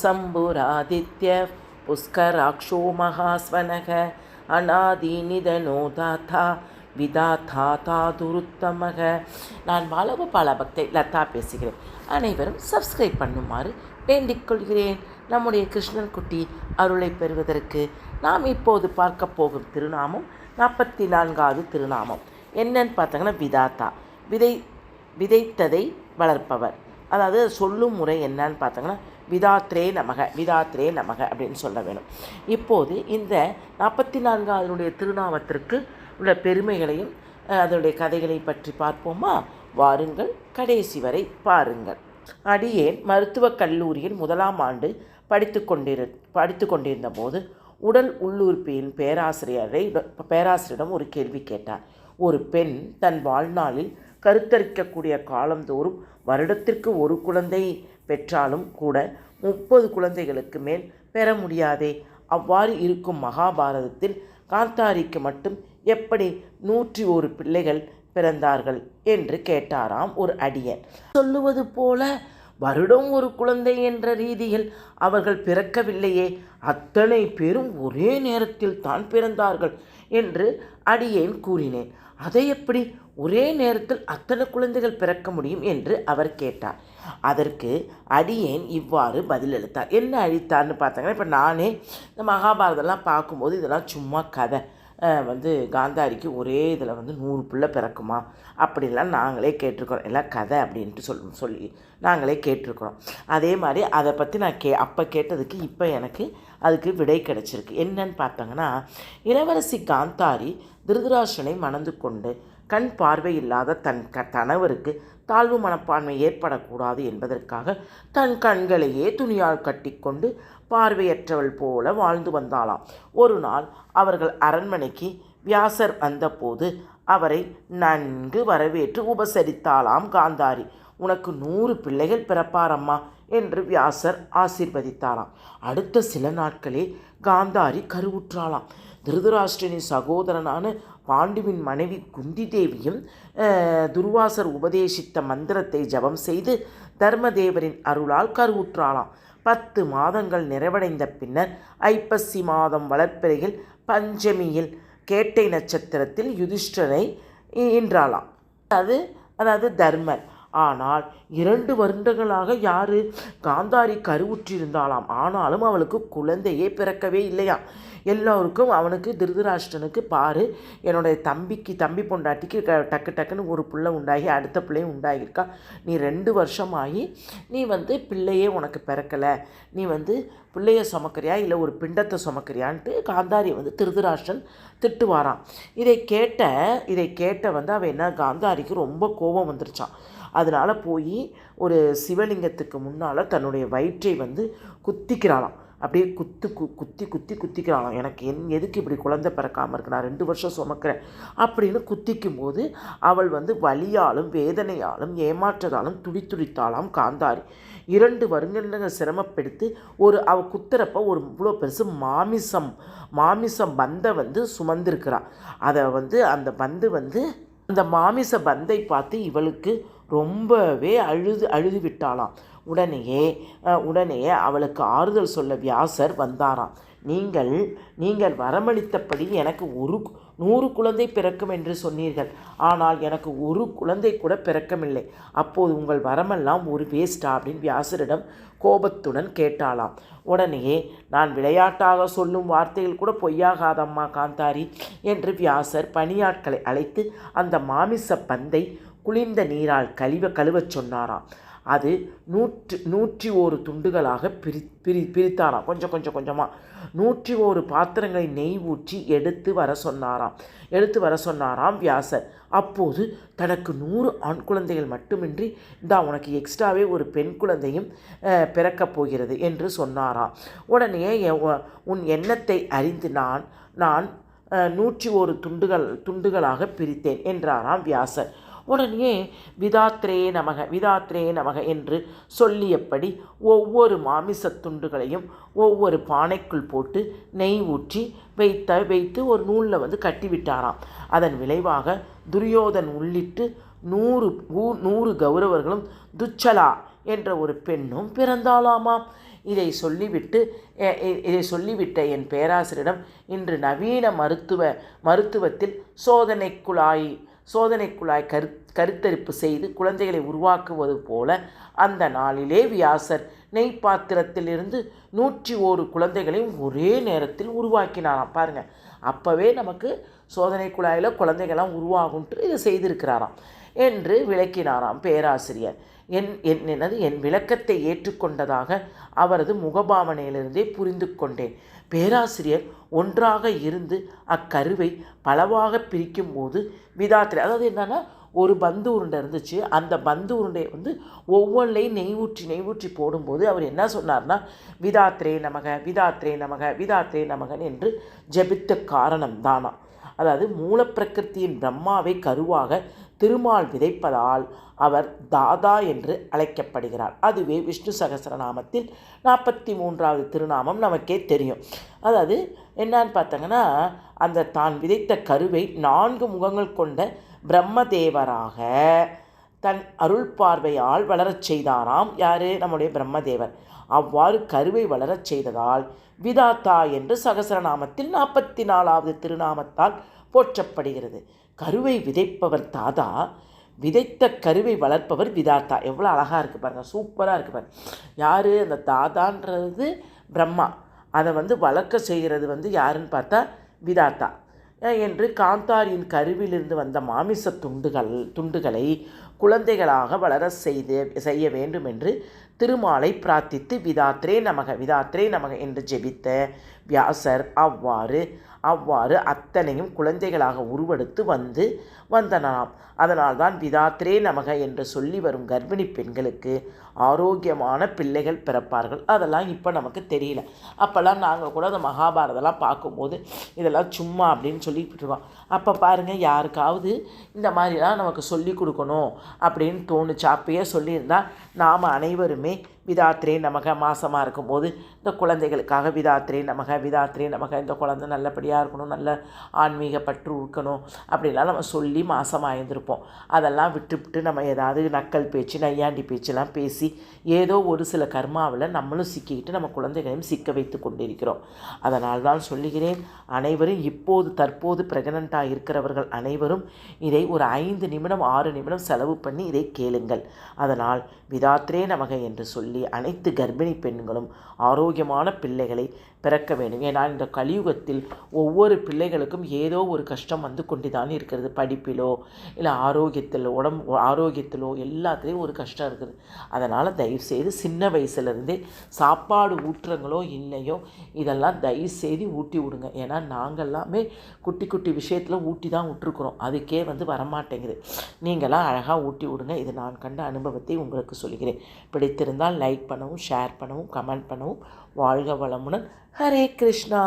स्वयम्भूसम्भुरादित्य पुष्कराक्षो महास्वनः अनादिनिधनो दाता விதாத்தா தாதுருத்தமக நான் பாலகோபால பக்தை லதா பேசுகிறேன் அனைவரும் சப்ஸ்கிரைப் பண்ணுமாறு வேண்டிக் கொள்கிறேன் நம்முடைய கிருஷ்ணன் குட்டி அருளை பெறுவதற்கு நாம் இப்போது பார்க்க போகும் திருநாமம் நாற்பத்தி நான்காவது திருநாமம் என்னன்னு பார்த்தாங்கன்னா விதாத்தா விதை விதைத்ததை வளர்ப்பவர் அதாவது சொல்லும் முறை என்னன்னு பார்த்தோங்கன்னா விதாத்ரே நமக விதாத்ரே நமக அப்படின்னு சொல்ல வேணும். இப்போது இந்த நாற்பத்தி நான்காவதுடைய திருநாமத்திற்கு உள்ள பெருமைகளையும் அதனுடைய கதைகளை பற்றி பார்ப்போமா? வாருங்கள் கடைசி வரை பாருங்கள். அடியேன் மருத்துவக் கல்லூரியில் முதலாம் ஆண்டு படித்து கொண்டிரு படித்து கொண்டிருந்த போது உடல் உள்ளுறுப்பியின் பேராசிரியரை பேராசிரியரிடம் ஒரு கேள்வி கேட்டார். ஒரு பெண் தன் வாழ்நாளில் கருத்தரிக்கக்கூடிய காலந்தோறும் வருடத்திற்கு ஒரு குழந்தை பெற்றாலும் கூட முப்பது குழந்தைகளுக்கு மேல் பெற முடியாதே. அவ்வாறு இருக்கும் மகாபாரதத்தில் காந்தாரிக்கு மட்டும் எப்படி நூற்றி ஒரு பிள்ளைகள் பிறந்தார்கள் என்று கேட்டாராம் ஒரு அடியன். சொல்லுவது போல வருடம் ஒரு குழந்தை என்ற ரீதியில் அவர்கள் பிறக்கவில்லையே. அத்தனை பேரும் ஒரே நேரத்தில் தான் பிறந்தார்கள் என்று அடியேன் கூறினேன். அதை எப்படி ஒரே நேரத்தில் அத்தனை குழந்தைகள் பிறக்க முடியும் என்று அவர் கேட்டார். அதற்கு அடியேன் இவ்வாறு பதிலளித்தார். என்ன அழித்தார்னு பார்த்தாங்கன்னா இப்போ நானே இந்த மகாபாரதம்லாம் பார்க்கும்போது இதெல்லாம் சும்மா கதை. வந்து காந்தாரிக்கு ஒரே இதில் வந்து நூறு பிள்ளை பிறக்குமா? அப்படிலாம் நாங்களே கேட்டிருக்கிறோம். எல்லாம் கதை அப்படின்ட்டு சொல் சொல்லி நாங்களே கேட்டிருக்கிறோம். அதே மாதிரி அதை பற்றி நான் கே அப்போ கேட்டதுக்கு இப்போ எனக்கு அதுக்கு விடை கிடச்சிருக்கு. என்னன்னு பார்த்தாங்கன்னா இளவரசி காந்தாரி திருதராஷனை மணந்து கொண்டு கண் பார்வை இல்லாத தன் க கணவருக்கு தாழ்வு மனப்பான்மை ஏற்படக்கூடாது என்பதற்காக தன் கண்களையே துணியால் கட்டிக்கொண்டு பார்வையற்றவள் போல வாழ்ந்து வந்தாளாம். ஒரு நாள் அவர்கள் அரண்மனைக்கு வியாசர் வந்தபோது அவரை நன்கு வரவேற்று உபசரித்தாளாம் காந்தாரி. உனக்கு நூறு பிள்ளைகள் பிறப்பாரம்மா என்று வியாசர் ஆசீர்வதித்தாராம் அடுத்த சில நாட்களே காந்தாரி கருவுற்றாளாம். திருதராஷ்டிரனின் சகோதரனான பாண்டுவின் மனைவி குந்தி தேவியும் துர்வாசர் உபதேசித்த மந்திரத்தை ஜபம் செய்து தர்மதேவரின் அருளால் கருவுற்றாளாம். பத்து மாதங்கள் நிறைவடைந்த பின்னர் ஐப்பசி மாதம் வளர்ப்பிறையில் பஞ்சமியில் கேட்டை நட்சத்திரத்தில் யுதிஷ்டரை ஈன்றாளாம் அது அதாவது தர்மர். ஆனால் இரண்டு வருடங்களாக யாரு? காந்தாரி கருவுற்றிருந்தாளாம். ஆனாலும் அவளுக்கு குழந்தையே பிறக்கவே இல்லையாம் எல்லோருக்கும் அவனுக்கு திருதராஷ்டனுக்கு பாரு என்னுடைய தம்பிக்கு தம்பி பொண்டாட்டிக்கு க டக்கு டக்குன்னு ஒரு பிள்ளை உண்டாகி அடுத்த பிள்ளையும் உண்டாகியிருக்கா. நீ ரெண்டு வருஷமாகி நீ வந்து பிள்ளையே உனக்கு பிறக்கலை. நீ வந்து பிள்ளைய சுமக்கிறியா? இல்லை ஒரு பிண்டத்தை சுமக்கிறியான்ட்டு காந்தாரி வந்து திருதராஷ்டன் திட்டுவாராம். இதை கேட்ட இதை கேட்ட வந்து அவன் என்ன? காந்தாரிக்கு ரொம்ப கோபம் வந்துருச்சான் அதனால் போய் ஒரு சிவலிங்கத்துக்கு முன்னால் தன்னுடைய வயிற்றை வந்து குத்திக்கிறாளாம். அப்படியே குத்து கு குத்தி குத்தி குத்திக்கிறாளாம். எனக்கு என் எதுக்கு இப்படி குழந்தை பிறக்காமல் இருக்கு? நான் ரெண்டு வருஷம் சுமக்கிறேன். அப்படின்னு குத்திக்கும் போது அவள் வந்து வலியாலும் வேதனையாலும் ஏமாற்றதாலும் துடி துடித்தாலாம் காந்தாரி. இரண்டு வருங்கங்கள் சிரமப்படுத்தி ஒரு அவ குத்துறப்ப ஒரு இவ்வளோ பெருசு மாமிசம் மாமிசம் பந்தை வந்து சுமந்திருக்கிறாள் அதை வந்து அந்த பந்து வந்து அந்த மாமிச பந்தை பார்த்து இவளுக்கு ரொம்பவே அழுது அழுது விட்டாளாம் உடனேயே உடனேயே அவளுக்கு ஆறுதல் சொல்ல வியாசர் வந்தாராம். நீங்கள் நீங்கள் வரமளித்தபடி எனக்கு ஒரு நூறு குழந்தை பிறக்கும் என்று சொன்னீர்கள். ஆனால் எனக்கு ஒரு குழந்தை கூட பிறக்கமில்லை அப்போது உங்கள் வரமெல்லாம் ஒரு வேஸ்டா அப்படின்னு வியாசரிடம் கோபத்துடன் கேட்டாளாம். உடனே நான் விளையாட்டாக சொல்லும் வார்த்தைகள் கூட பொய்யாகாதம்மா காந்தாரி என்று வியாசர் பணியாட்களை அழைத்து அந்த மாமிச பந்தை குளிர்ந்த நீரால் கழிவ கழுவச் சொன்னாராம். அது நூற்று நூற்றி ஓரு துண்டுகளாக பிரி பிரி பிரித்தாராம். கொஞ்சம் கொஞ்சம் கொஞ்சமாக நூற்றி ஓரு பாத்திரங்களை நெய் ஊற்றி எடுத்து வர சொன்னாராம். எடுத்து வர சொன்னாராம் வியாசர். அப்போது தனக்கு நூறு ஆண் குழந்தைகள் மட்டுமின்றி இந்தா உனக்கு எக்ஸ்ட்ராவே ஒரு பெண் குழந்தையும் பிறக்கப் போகிறது என்று சொன்னாராம். உடனே எ- உன் எண்ணத்தை அறிந்து நான் நான் நூற்றி ஒரு துண்டுகள் துண்டுகளாக பிரித்தேன் என்றாராம் வியாசர். உடனே விதாத்ரே நமக விதாத்ரே நமக என்று சொல்லியபடி ஒவ்வொரு மாமிசத் துண்டுகளையும் ஒவ்வொரு பானைக்குள் போட்டு நெய் ஊற்றி வைத்த வைத்து ஒரு நூலில் வந்து கட்டிவிட்டாராம். அதன் விளைவாக துரியோதன் உள்ளிட்டு நூறு ஊ- நூறு கௌரவர்களும் துச்சலா என்ற ஒரு பெண்ணும் பிறந்தாளாமாம். இதை சொல்லிவிட்டு இதை சொல்லிவிட்ட என் பேராசிரியரிடம் இன்று நவீன மருத்துவ மருத்துவத்தில் சோதனை குழாய் சோதனை குழாய் கரு கருத்தரிப்பு செய்து குழந்தைகளை உருவாக்குவது போல அந்த நாளிலே வியாசர் நெய் பாத்திரத்திலிருந்து நூற்றி ஓரு குழந்தைகளையும் ஒரே நேரத்தில் உருவாக்கினாராம். பாருங்க அப்போவே நமக்கு சோதனை குழாயில் குழந்தைகள்லாம் உருவாகும்ட்டு இதை செய்திருக்கிறாராம் என்று விளக்கினாராம் பேராசிரியர். என் என்னது என் விளக்கத்தை ஏற்றுக்கொண்டதாக அவரது முகபாவனையிலிருந்தே புரிந்து கொண்டேன். பேராசிரியர் ஒன்றாக இருந்து அக்கருவை பலவாக பிரிக்கும் போது விதாத்திரை அதாவது என்னென்னா ஒரு பந்து உருண்டை இருந்துச்சு. அந்த பந்து உருண்டையை வந்து ஒவ்வொன்றையும் நெய் ஊற்றி நெய் ஊற்றி போடும்போது அவர் என்ன சொன்னார்னா விதாத்ரே நமக விதாத்ரே நமக விதாத்ரே நமகன் என்று ஜெபித்த காரணம் தானா அதாவது மூலப்பிரகிருத்தியின் பிரம்மாவை கருவாக திருமால் விதைப்பதால் அவர் தாதா என்று அழைக்கப்படுகிறார். அதுவே விஷ்ணு சகசரநாமத்தில் நாற்பத்தி மூன்றாவது திருநாமம் நமக்கே தெரியும். அதாவது என்னான்னு பார்த்தாங்கன்னா அந்த தான் விதைத்த கருவை நான்கு முகங்கள் கொண்ட பிரம்மதேவராக தன் அருள் பார்வையால் வளரச் செய்தாராம். யாரு? நம்முடைய பிரம்மதேவர். அவ்வாறு கருவை வளரச் செய்ததால் விதாத்தா என்று சகசரநாமத்தில் நாற்பத்தி நாலாவது திருநாமத்தால் போற்றப்படுகிறது. கருவை விதைப்பவர் தாதா விதைத்த கருவை வளர்ப்பவர் விதாத்தா. எவ்வளோ அழகாக இருக்குது பாருங்கள் சூப்பராக இருக்குது பாருங்க. யார்? அந்த தாதான்றது பிரம்மா. அதை வந்து வளர்க்க செய்கிறது வந்து யாருன்னு பார்த்தா விதாத்தா. என்று காந்தாரியின் கருவிலிருந்து வந்த மாமிச துண்டுகள் துண்டுகளை குழந்தைகளாக வளர செய்து செய்ய வேண்டும் என்று திருமாலை பிரார்த்தித்து விதாத்ரே நமக விதாத்ரே நமக என்று ஜெபித்த வியாசர் அவ்வாறு அவ்வாறு அத்தனையும் குழந்தைகளாக உருவெடுத்து வந்து வந்தனாம் அதனால்தான் விதாத்ரே நமக என்று சொல்லி வரும் கர்ப்பிணி பெண்களுக்கு ஆரோக்கியமான பிள்ளைகள் பிறப்பார்கள். அதெல்லாம் இப்போ நமக்கு தெரியல. அப்போல்லாம் நாங்கள் கூட அந்த மகாபாரதெல்லாம் பார்க்கும்போது இதெல்லாம் சும்மா அப்படின்னு சொல்லிட்டு இருக்கோம். அப்போ பாருங்கள் யாருக்காவது இந்த மாதிரிலாம் நமக்கு சொல்லி கொடுக்கணும். அப்படின்னு தோணுச்சு. அப்பயே சொல்லியிருந்தா நாம் அனைவருமே விதாத்ரே நமக மாசமாக இருக்கும்போது இந்த குழந்தைகளுக்காக விதாத்ரே நமக விதாத்ரே நமக இந்த குழந்தை நல்லபடியாக இருக்கணும் நல்ல ஆன்மீக பற்று இருக்கணும் அப்படிலாம் நம்ம சொல்லி மாசமாக இருந்திருப்போம் அதெல்லாம் விட்டுவிட்டு நம்ம ஏதாவது நக்கல் பேச்சு நையாண்டி பேச்செல்லாம் பேசி ஏதோ ஒரு சில கர்மாவில் நம்மளும் சிக்கிக்கிட்டு நம்ம குழந்தைகளையும் சிக்க வைத்து கொண்டிருக்கிறோம். அதனால் தான் சொல்லுகிறேன் அனைவரும் இப்போது தற்போது ப்ரெக்னெண்ட்டாக இருக்கிறவர்கள் அனைவரும் இதை ஒரு ஐந்து நிமிடம் ஆறு நிமிடம் செலவு பண்ணி இதை கேளுங்கள். அதனால் விதாத்ரே நமக என்று சொல்லி அனைத்து கர்ப்பிணி பெண்களும் ஆரோக்கியமான பிள்ளைகளை பிறக்க வேண்டும். ஏன்னா இந்த கலியுகத்தில் ஒவ்வொரு பிள்ளைகளுக்கும் ஏதோ ஒரு கஷ்டம் வந்து கொண்டுதான் இருக்கிறது. படிப்பிலோ இல்லை ஆரோக்கியத்தில் உடம்பு ஆரோக்கியத்திலோ எல்லாத்துலேயும் ஒரு கஷ்டம் இருக்குது. அதனால் தயவுசெய்து சின்ன வயசுலேருந்தே சாப்பாடு ஊற்றுறங்களோ இல்லையோ இதெல்லாம் தயவுசெய்து ஊட்டி விடுங்க. ஏன்னா நாங்கள்லாமே குட்டி குட்டி விஷயத்தில் ஊட்டி தான் விட்டுருக்குறோம். அதுக்கே வந்து வரமாட்டேங்குது. நீங்களாம் அழகாக ஊட்டி விடுங்க. இது நான் கண்ட அனுபவத்தை உங்களுக்கு சொல்கிறேன். பிடித்திருந்தால் லைக் பண்ணவும் ஷேர் பண்ணவும் கமெண்ட் பண்ணவும் வாழ்க வளமுடன். ஹரே கிருஷ்ணா.